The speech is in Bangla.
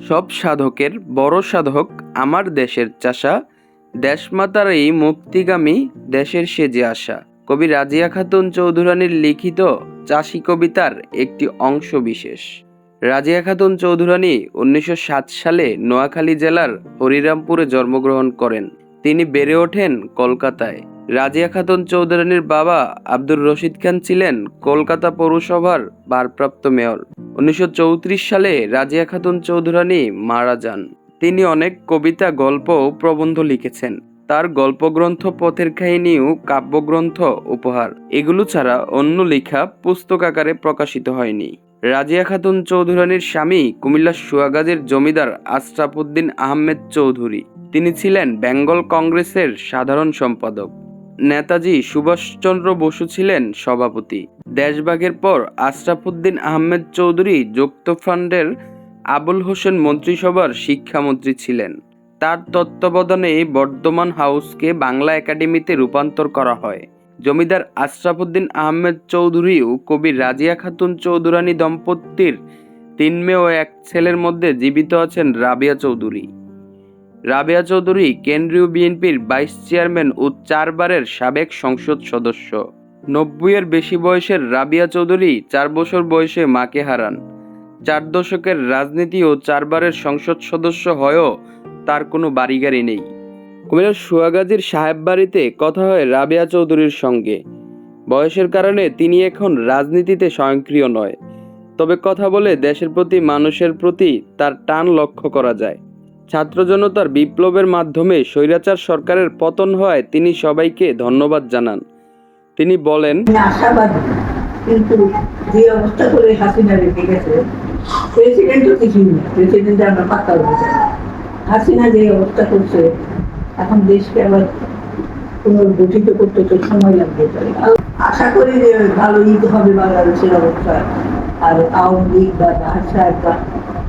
সব সাধকের বড় সাধক আমার দেশের চাষা, দেশমাতার এই মুক্তিগামী দেশের সেজে আসা। কবি রাজিয়া খাতুন চৌধুরানীর লিখিত চাষী কবিতার একটি অংশ বিশেষ। রাজিয়া খাতুন চৌধুরানী উনিশশো সাত সালে নোয়াখালী জেলার হরিরামপুরে জন্মগ্রহণ করেন। তিনি বেড়ে ওঠেন কলকাতায়। রাজিয়া খাতুন চৌধুরানীর বাবা আব্দুর রশিদ খান ছিলেন কলকাতা পৌরসভার ভারপ্রাপ্ত মেয়র। উনিশশো চৌত্রিশ সালে রাজিয়া খাতুন চৌধুরানী মারা যান। তিনি অনেক কবিতা, গল্প ও প্রবন্ধ লিখেছেন। তার গল্পগ্রন্থ পথের কাহিনী ও কাব্যগ্রন্থ উপহার। এগুলো ছাড়া অন্য লেখা পুস্তক আকারে প্রকাশিত হয়নি। রাজিয়া খাতুন চৌধুরানীর স্বামী কুমিল্লার সুয়াগাজীর জমিদার আশরাফুদ্দিন আহমেদ চৌধুরী। তিনি ছিলেন বেঙ্গল কংগ্রেসের সাধারণ সম্পাদক। নেতাজি সুভাষচন্দ্র বসু ছিলেন সভাপতি। দেশভাগের পর আশরাফুদ্দিন আহমেদ চৌধুরী যুক্ত ফান্ডের আবুল হোসেন মন্ত্রিসভার শিক্ষামন্ত্রী ছিলেন। তার তত্ত্বাবধানে বর্ধমান হাউসকে বাংলা একাডেমিতে রূপান্তর করা হয়। জমিদার আশরাফুদ্দিন আহমেদ চৌধুরী ও কবি রাজিয়া খাতুন চৌধুরানী দম্পতির তিন মেয়ে ও এক ছেলের মধ্যে জীবিত আছেন রাবিয়া চৌধুরী। রাবেয়া চৌধুরী কেন্দ্রীয় বিএনপির ভাইস চেয়ারম্যান ও চারবারের সাবেক সংসদ সদস্য। নব্বইয়ের বেশি বয়সের রাবিয়া চৌধুরী চার বছর বয়সে মাকে হারান। চার দশকের রাজনীতি ও চারবারের সংসদ সদস্য হয়েও তার কোনো বাড়িগাড়ি নেই। কুমিল্লার সুয়াগাজীর সাহেব বাড়িতে কথা হয় রাবেয়া চৌধুরীর সঙ্গে। বয়সের কারণে তিনি এখন রাজনীতিতে স্বয়ংক্রিয় নয়। তবে কথা বলে দেশের প্রতি মানুষের প্রতি তার টান লক্ষ্য করা যায়। ছাত্র জনতার বিপ্লবের মাধ্যমে স্বৈরাচার সরকারের পতন হওয়ায় তিনি সবাইকে ধন্যবাদ জানান। তিনি বলেন কিন্তু যে অবস্থা করে হাসিনা রেখে গেছে প্রেসিডেন্টও কিছুই প্রেসিডেন্ট আমরা দিতে হাসিনা যে অবস্থা করছে, এখন দেশকে আবার পুনর্গঠিত করতে তো সময় লাগবে। আশা করি যে ভালো ঈদ হবে বাংলাদেশের অবস্থা, আর আওয়ামী লীগ বা রাজশাহ বা